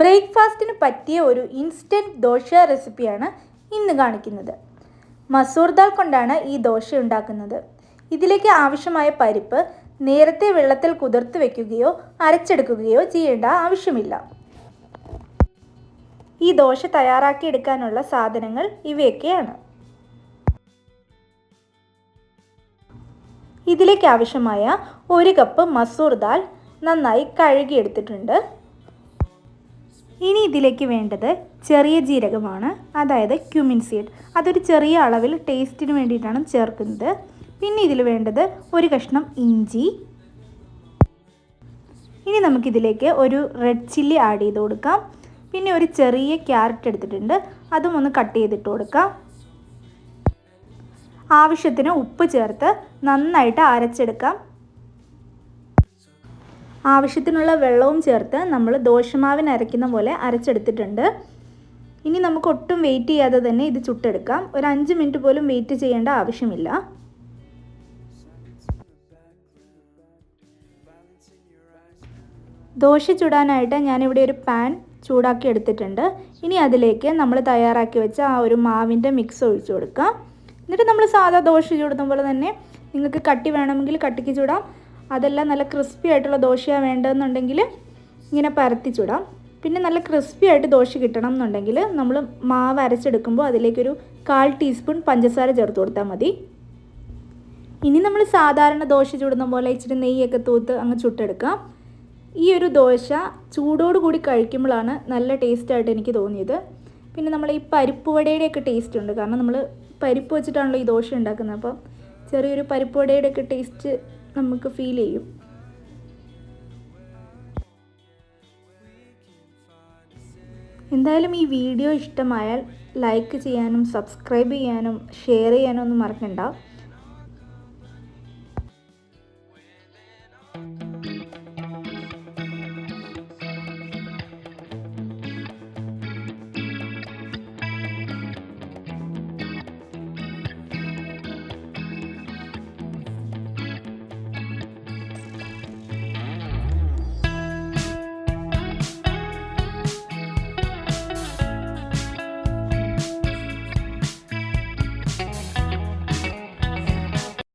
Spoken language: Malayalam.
ബ്രേക്ക്ഫാസ്റ്റിന് പറ്റിയ ഒരു ഇൻസ്റ്റന്റ് ദോശ റെസിപ്പിയാണ് ഇന്ന് കാണിക്കുന്നത്. മസൂർ ദാൽ കൊണ്ടാണ് ഈ ദോശ ഉണ്ടാക്കുന്നത്. ഇതിലേക്ക് ആവശ്യമായ പരിപ്പ് നേരത്തെ വെള്ളത്തിൽ കുതിർത്ത് വെക്കുകയോ അരച്ചെടുക്കുകയോ ചെയ്യേണ്ട ആവശ്യമില്ല. ഈ ദോശ തയ്യാറാക്കിയെടുക്കാനുള്ള സാധനങ്ങൾ ഇവയൊക്കെയാണ്. ഇതിലേക്ക് ആവശ്യമായ ഒരു കപ്പ് മസൂർ ദാൽ നന്നായി കഴുകിയെടുത്തിട്ടുണ്ട്. ഇനി ഇതിലേക്ക് വേണ്ടത് ചെറിയ ജീരകമാണ് അതായത് ക്യുമിൻ സീഡ് അതൊരു ചെറിയ അളവിൽ ടേസ്റ്റിന് വേണ്ടിയിട്ടാണ് ചേർക്കുന്നത്. പിന്നെ ഇതിൽ വേണ്ടത് ഒരു കഷ്ണം ഇഞ്ചി. ഇനി നമുക്കിതിലേക്ക് ഒരു റെഡ് ചില്ലി ആഡ് ചെയ്ത് കൊടുക്കാം. പിന്നെ ഒരു ചെറിയ ക്യാരറ്റ് എടുത്തിട്ടുണ്ട് അതും ഒന്ന് കട്ട് ചെയ്തിട്ട് കൊടുക്കാം. ആവശ്യത്തിന് ഉപ്പ് ചേർത്ത് നന്നായിട്ട് അരച്ചെടുക്കാം. ആവശ്യത്തിനുള്ള വെള്ളവും ചേർത്ത് നമ്മൾ ദോശമാവിന് അരയ്ക്കുന്ന പോലെ അരച്ചെടുത്തിട്ടുണ്ട്. ഇനി നമുക്ക് ഒട്ടും വെയിറ്റ് ചെയ്യാതെ തന്നെ ഇത് ചുട്ടെടുക്കാം. ഒരു അഞ്ച് മിനിറ്റ് പോലും വെയിറ്റ് ചെയ്യേണ്ട ആവശ്യമില്ല. ദോശ ചുടാനായിട്ട് ഞാനിവിടെ ഒരു പാൻ ചൂടാക്കി എടുത്തിട്ടുണ്ട്. ഇനി അതിലേക്ക് നമ്മൾ തയ്യാറാക്കി വെച്ച ആ ഒരു മാവിന്റെ മിക്സ് ഒഴിച്ചു കൊടുക്കാം. എന്നിട്ട് നമ്മൾ സാധാ ദോശ ചൂടുന്ന പോലെ തന്നെ നിങ്ങൾക്ക് കട്ടി വേണമെങ്കിൽ കട്ടിക്ക് ചൂടാം. അതെല്ലാം നല്ല ക്രിസ്പി ആയിട്ടുള്ള ദോശയാണ് വേണ്ടതെന്നുണ്ടെങ്കിൽ ഇങ്ങനെ പരത്തി ചൂടാം പിന്നെ നല്ല ക്രിസ്പി ആയിട്ട് ദോശ കിട്ടണം എന്നുണ്ടെങ്കിൽ നമ്മൾ മാവ് അരച്ചെടുക്കുമ്പോൾ അതിലേക്കൊരു കാൽ ടീസ്പൂൺ പഞ്ചസാര ചേർത്ത് കൊടുത്താൽ മതി. ഇനി നമ്മൾ സാധാരണ ദോശ ചൂടുന്ന പോലെ ഇച്ചിരി നെയ്യൊക്കെ തൂത്ത് അങ്ങ് ചുട്ടെടുക്കാം. ഈ ഒരു ദോശ ചൂടോട് കൂടി കഴിക്കുമ്പോഴാണ് നല്ല ടേസ്റ്റായിട്ട് എനിക്ക് തോന്നിയത്. പിന്നെ നമ്മൾ ഈ പരിപ്പ് വടയുടെയൊക്കെ ടേസ്റ്റ് ഉണ്ട്. കാരണം നമ്മൾ പരിപ്പ് വെച്ചിട്ടാണല്ലോ ഈ ദോശ ഉണ്ടാക്കുന്നത്. അപ്പം ചെറിയൊരു പരിപ്പ് വടയുടെയൊക്കെ ടേസ്റ്റ് നമുക്ക് ഫീൽ ചെയ്യും. എന്തായാലും ഈ വീഡിയോ ഇഷ്ടമായാൽ ലൈക്ക് ചെയ്യാനും സബ്സ്ക്രൈബ് ചെയ്യാനും ഷെയർ ചെയ്യാനും ഒന്നും മറക്കണ്ട.